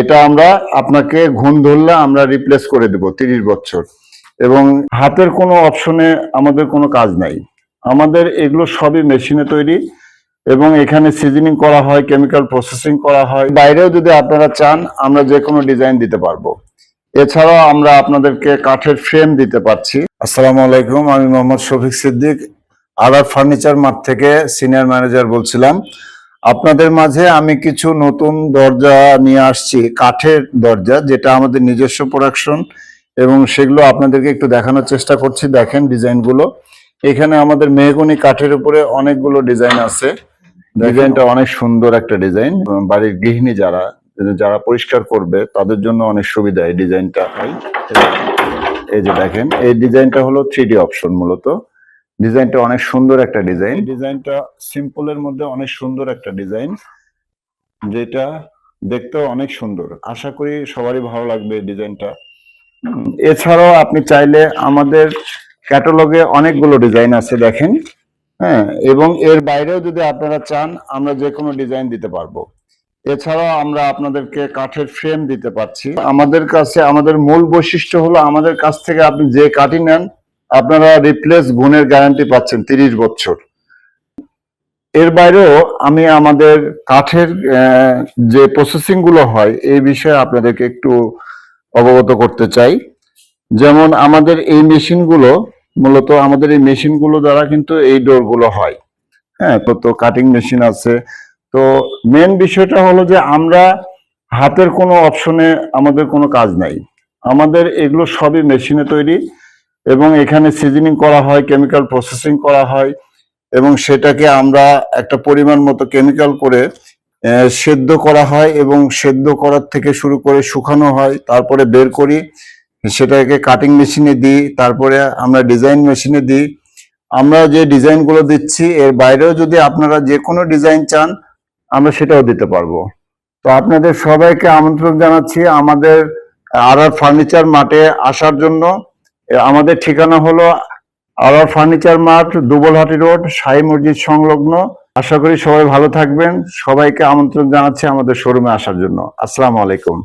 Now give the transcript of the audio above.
এটা আমরা আপনাকে ঘুম ধরলে আমরা রিপ্লেস করে দেব তিরিশ বছর। এবং হাতের কোনো অপশনে আমাদের কোনো কাজ নাই। আমাদের এগুলো সবই মেশিনে তৈরি এবং এখানে সিজনিং করা হয় কেমিক্যাল প্রসেসিং করা হয়। বাইরেও যদি আপনারা চান, আমরা যে কোনো ডিজাইন দিতে পারব। এছাড়াও আমরা আপনাদেরকে কাঠের ফ্রেম দিতে পারছি। আসসালামু আলাইকুম, আমি মোহাম্মদ শফিক সিদ্দিক, আদার ফার্নিচার মার্ট থেকে সিনিয়র ম্যানেজার বলছিলাম। আপনাদের মাঝে আমি কিছু নতুন দরজা নিয়ে আসছি কাঠের দরজা যেটা আমাদের নিজস্ব প্রোডাকশন এবং সেগুলো আপনাদেরকে একটু দেখানোর চেষ্টা করছি। দেখেন ডিজাইনগুলো। এখানে আমাদের মেহগনি কাঠের উপরে অনেকগুলো ডিজাইন আছে। ডিজাইনটা অনেক সুন্দর একটা ডিজাইন। বাড়ির গৃহিণী যারা যারা পরিষ্কার করবে তাদের জন্য অনেক সুবিধা এই ডিজাইনটা। এই যে দেখেন এই ডিজাইনটা হলো থ্রি ডি অপশন মূলত। ডিজাইনটা অনেক সুন্দর একটা ডিজাইন। ডিজাইনটা সিম্পলের মধ্যে অনেক সুন্দর একটা ডিজাইন যেটা দেখতেও অনেক সুন্দর। আশা করি সবারই ভালো লাগবে ডিজাইনটা। এছাড়াও আপনি চাইলে আমাদের ক্যাটালগে অনেকগুলো ডিজাইন আছে দেখেন। হ্যাঁ এবং এর বাইরেও যদি আপনারা চান আমরা যে কোনো ডিজাইন দিতে পারব। এছাড়াও আমরা আপনাদেরকে কাঠের ফ্রেম দিতে পারছি। আমাদের কাছে আমাদের মূল বৈশিষ্ট্য হলো আমাদের কাছ থেকে আপনি যে কাঠই নেন আপনারা রিপ্লেস গুণের গ্যারান্টি পাচ্ছেন তিরিশ বছর। এর বাইরেও আমি আমাদের কাঠের যে প্রসেসিংগুলো হয়, এই বিষয়ে আপনাদেরকে একটু অবগত করতে চাই। যেমন আমাদের এই মেশিনগুলো মূলত আমাদের এই মেশিনগুলো দ্বারা কিন্তু এই ডোরগুলো হয়। হ্যাঁ তো তো কাটিং মেশিন আছে। তো মেন বিষয়টা হলো যে আমরা হাতের কোনো অপশনে আমাদের কোনো কাজ নাই। আমাদের এগুলো সবই মেশিনে তৈরি। এবং এখানে সিজনিং করা হয় কেমিক্যাল প্রসেসিং করা হয় এবং সেটাকে আমরা একটা পরিমাণ মতো কেমিক্যাল করে সেদ্ধ করা হয় এবং সেদ্ধ করার থেকে শুরু করে শুকানো হয়, তারপরে বের করি, সেটাকে কাটিং মেশিনে দিই, তারপরে আমরা ডিজাইন মেশিনে দিই। আমরা যে ডিজাইনগুলো দিচ্ছি, এর বাইরেও যদি আপনারা যে কোনো ডিজাইন চান, আমরা সেটাও দিতে পারব। তো আপনাদের সবাইকে আমন্ত্রণ জানাচ্ছি আমাদের আর ফার্নিচার মাঠে আসার জন্য। আমাদের ঠিকানা হলো আর ফার্নিচার মাঠ, দুবলহাটি রোড সাই মসজিদ সংলগ্ন। আশা করি সবাই ভালো থাকবেন। সবাইকে আমন্ত্রণ জানাচ্ছি আমাদের শোরুমে আসার জন্য। আসসালামু আলাইকুম।